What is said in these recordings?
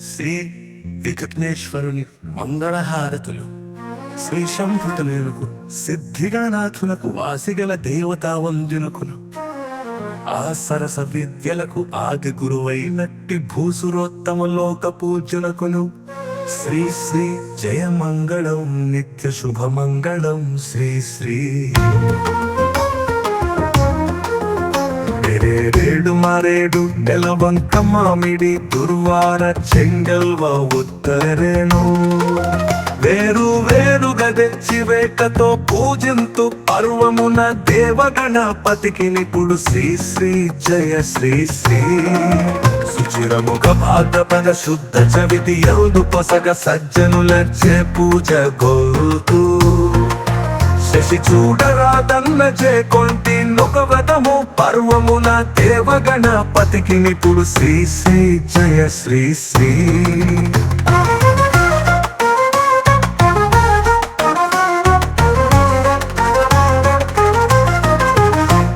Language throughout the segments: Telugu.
శ్రీ విఘ్నేశ్వరుని మంగళహారతులు. శ్రీ శంభుతులకు సిద్ధిగణనాథులకు వాసిగల దేవతా ఆ సరస విద్యలకు ఆది గురువైనట్టి భూసురోత్తమ లోక పూజనకును శ్రీ శ్రీ జయమంగళం నిత్య శుభమంగళం శ్రీ శ్రీ. రేడు మరేడు నెలవంక మామిడి దుర్వార చెంగల్వ ఉత్తరేణు. వేరు వేరుగా తెచ్చి వేటతో పూజింతు పర్వమున దేవగణపతికి నిపుడు శ్రీ శ్రీ జయ శ్రీ శ్రీ. సుచిరముఖ భాద్రపద శుద్ధ చవితి యౌదు పొసగ సజ్జనులచ్చే పూజ గోతూ శశి చూడరాదన్న చేకొంటి నొకవదము పర్వమున దేవగణపతికి నిపుడు శ్రీ శ్రీ జయ శ్రీ శ్రీ.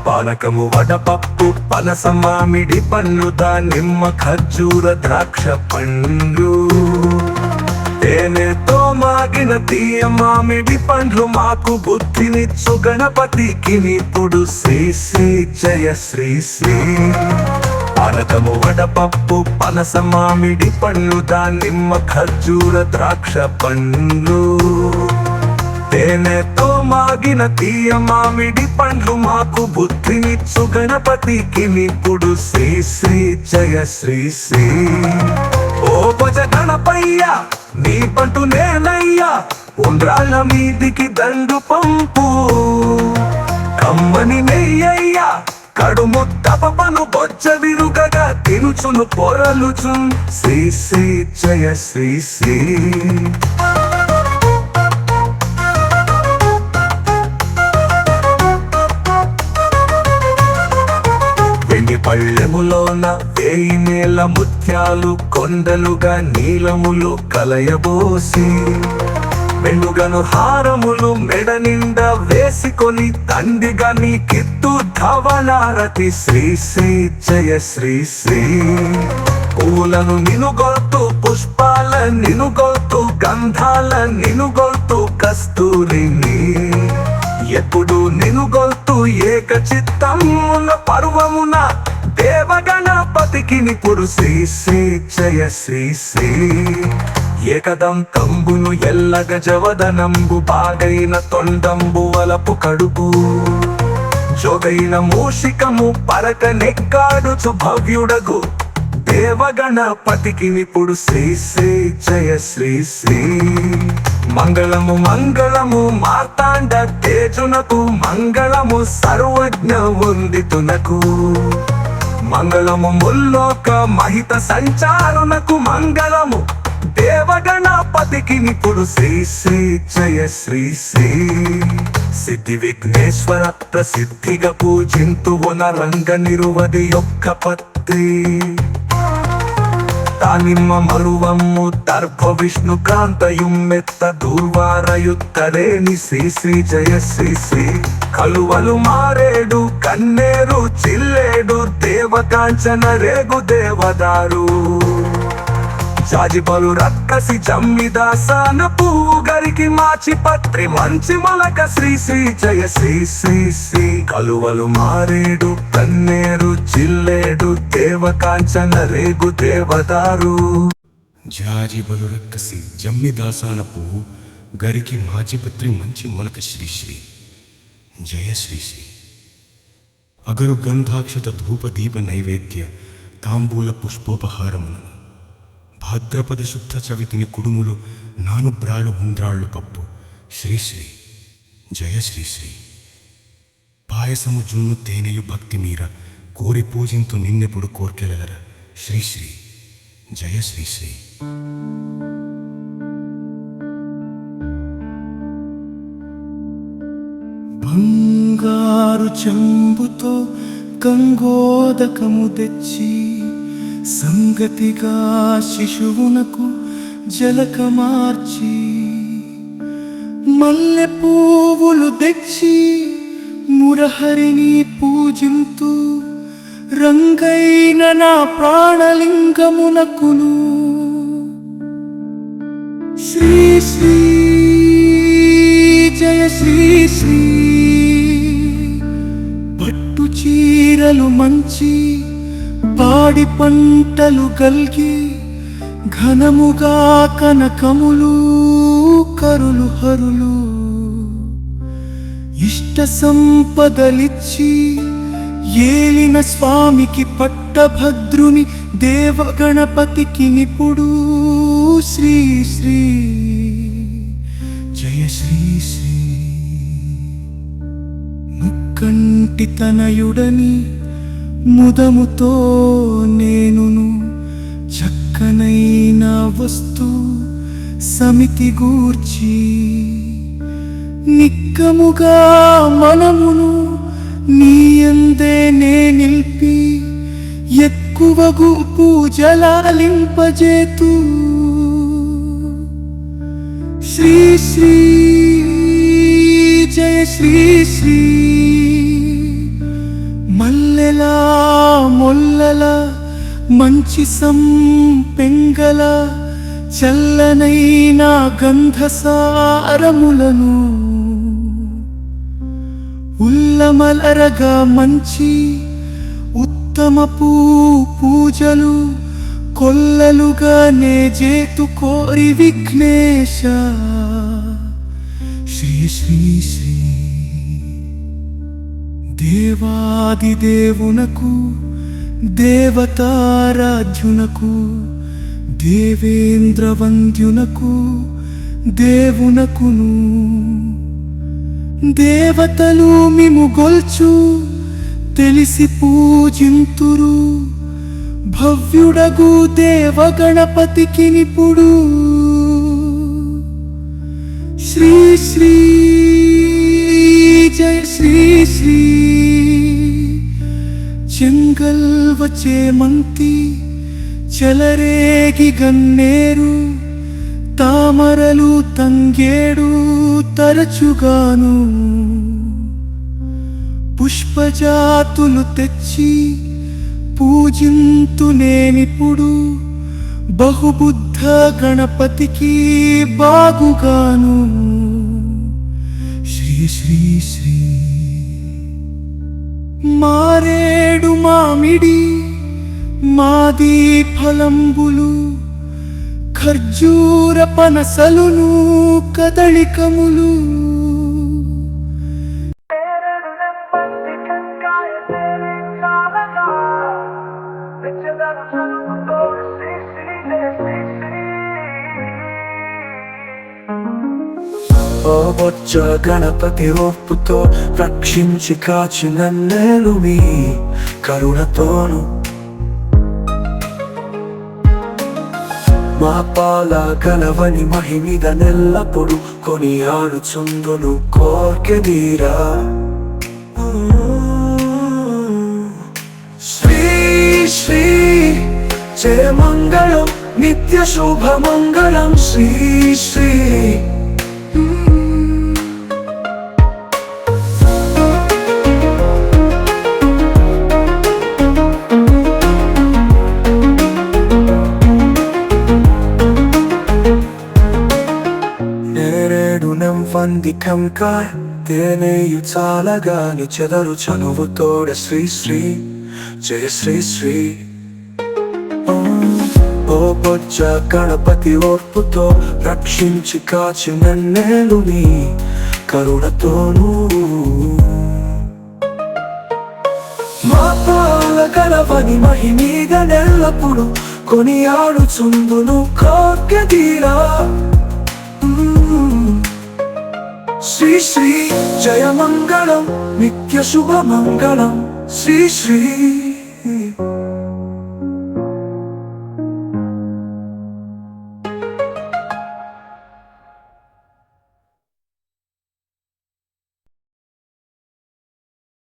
పానకము వడపప్పు పనస మామిడి పన్ను నిమ్మ ఖర్జూర ద్రాక్ష పండు. తేనెతో మాగిన తీయ మామిడి పండ్లు మాకు బుద్ధినిచ్చు గణపతికి. నిపుడు శ్రీ శ్రీ జయ శ్రీ శ్రీ పానకము వడపప్పు పనస మామిడి పండ్లు దానిమ్మ ఖర్జూర ద్రాక్ష పండ్లు. తేనెతో మాగిన తీయ మామిడి పండ్లు మాకు బుద్ధినిచ్చు గణపతికి. నిపుడు శ్రీ శ్రీ జయ శ్రీ శ్రీ ఓ భజ గణపయ్య నీ పంటు నేనయ్యా. ఉండ్రాళ్ళ మీదికి దండు పంపు. కమ్మని నెయ్యయ్యా. కడుము తపపను బొచ్చ విరుగగా తినుచును పొరలుచు శ్రీ శ్రీ జయ శ్రీ శ్రీ. పళ్ళెములోన వేయి నేల ముత్యాలు కొండలుగా నీలములు కలయబోసి మెండుగను హారములు మెడ నిండా వేసుకొని తండిగా నీ కిత్తు ధవనారతి శ్రీ శ్రీ జయ శ్రీ శ్రీ. పూలను నినుగొల్తూ పుష్పాల నినుగొల్తూ గంధాల నినుగొల్తూ కస్తూరిని ఎప్పుడు నినుగొల్తూ ఏక చిత్తమున పర్వమున దేవగణపతికి నిపుడు శ్రీ శ్రీ జయ శ్రీ శ్రీ ఏకదం తంబును ఎల్లగ జవదనంబు బాగైన తొండంబు వలపు కడుపు. జోగైన మూషికము పరక నెక్కాడుచు భవ్యుడగు. దేవగణపతికి నిపుడు శ్రీ శ్రీ జయ శ్రీ శ్రీ మంగళము మంగళము మార్తాండ తేజునకు మంగళము సర్వజ్ఞ వందితునకు. మంగళము ముల్లోక మహిత సంచారునకు మంగళము. దేవగణపతికి నిపుడు శ్రీ శ్రీ జయ శ్రీ శ్రీ. సిద్ధి విఘ్నేశ్వర ప్రసిద్ధిగా పూజింతువున రంగ నిరువది యొక్క పత్తి ತಾನಿಮ್ಮ ಮರುವಮ್ಮು ದರ್ಭ ವಿಷ್ಣು ಕಾಂತಯುಮ್ಮೆತ್ತ ದೂರ್ವಾರಯುತ್ತರೇಣಿ ಶ್ರೀ ಶ್ರೀ ಜಯ ಶ್ರೀ ಶ್ರೀ ಕಳುವಲು ಮಾರೇಡು ಕನ್ನೇರು ಚಿಲ್ಲೇಡು ದೇವಕಾಂಚನ ರೇಗು ದೇವದಾರು జాజిపలు రక్కసి జమ్మిదాసాన పువ్వు గరికి మాచి పత్రి మంచి మొలక శ్రీ శ్రీ జయ శ్రీ శ్రీ శ్రీ కలువలు మారేడు కన్నేరు దేవ కాంచన రేగు దేవదారు జాజి బలురక్కసి జమ్మిదాసానపు గరికి మాచిపత్రి మంచి మొలక శ్రీశ్రీ. జయ శ్రీశ్రీ. అగరు గంధాక్షత ధూప దీప నైవేద్య తాంబూల పుష్పోపహారమును. భాద్రపద శుద్ధ చవితిని కుడుములు నానుబ్రాళ్ళు ఉండ్రాళ్ళు పప్పు శ్రీ జయ శ్రీశ్రీ. పాయసము జున్ను తేనెయు భక్తి మీర కోరి పూజింతు నిన్నెప్పుడు కోర్కెలగర శ్రీశ్రీ జయ శ్రీశ్రీ బంగారు చెంబుతో గంగోదకము తెచ్చి సంగతిగా శిశువునకు జలక మార్చి మల్లె పువ్వులు తెచ్చి మురహరిని పూజింతూ రంగైన నా ప్రాణలింగమునకును. శ్రీ జయ శ్రీ శ్రీ. పట్టు చీరలు మంచి పాడి పంటలు గల్గి ఘనముగా కనకములు కరులు హరులు. ఇష్ట సంపదలిచ్చి ఏలిన స్వామికి పట్టభద్రుని దేవగణపతికి నిపుడు శ్రీ శ్రీ. జయ శ్రీ శ్రీ. ముక్కంటి తనయుడని ముదముతో నేనును చక్కనైన వస్తు సమితి గూర్చి నిక్కముగా మనమును నీయందే నే నిల్పి ఎక్కువగు పూజలాలింపజేతు. శ్రీ శ్రీ జయ శ్రీ శ్రీ. మల్లెలా మొల్లల మంచి సంపెంగల చల్లనైన గంధసారములను ఉల్లమలరగా మంచి ఉత్తమ పూ పూజలు కొల్లలుగా నే జేతు కోరి విఘ్నేశ. శ్రీ శ్రీ శ్రీ దేవాది దేవునకు దేవతారాధ్యునకు దేవేంద్ర వంద్యునకు దేవునకును దేవతలు మిము గొల్చు తెలిసి పూజింతురు. భవ్యుడగు దేవగణపతికి నిపుడు. శ్రీ శ్రీ జయ శ్రీ శ్రీ. చెంగల్ వచ్చే మంతి చెలరేగి గన్నేరు. తామరలు తంగేడు తరచుగాను. పుష్పజాతులు తెచ్చి పూజింతు నేనిప్పుడు బహుబుద్ధ గణపతికి బాగుగాను. శ్రీ శ్రీ శ్రీ. మారేడు మామిడి మాది ఫలంబులు ఖర్జూర పనసలును కదళికములు ఓ బొచ్చ గణపతి ఒప్పుతో రక్షించి కాచిన నన్నేలు మీ కరుణతోను మా పాల కలవని మహిమిద నెల్లప్పుడు కొని ఆడుచుందును కోర్కెదీరా శ్రీ శ్రీ జయ మంగళం నిత్య శుభ మంగళం శ్రీ శ్రీ. నెంఫంది కంకాయ తేనేయు చాలగాని చెదరు చనువు తోడ శ్రీ శ్రీ. జయ శ్రీ శ్రీ. ఓ బొచ్చ గణపతి ఓర్పుతో రక్షించి కాచి నన్నేలు నీ కరుణతోనూ మా పాల గలవని మహిమీద నెల్లప్పుడు కొని ఆడుచుందును కోర్కెదీరా శ్రీ శ్రీ జయ మంగళం నిత్య శుభ మంగళం శ్రీ శ్రీ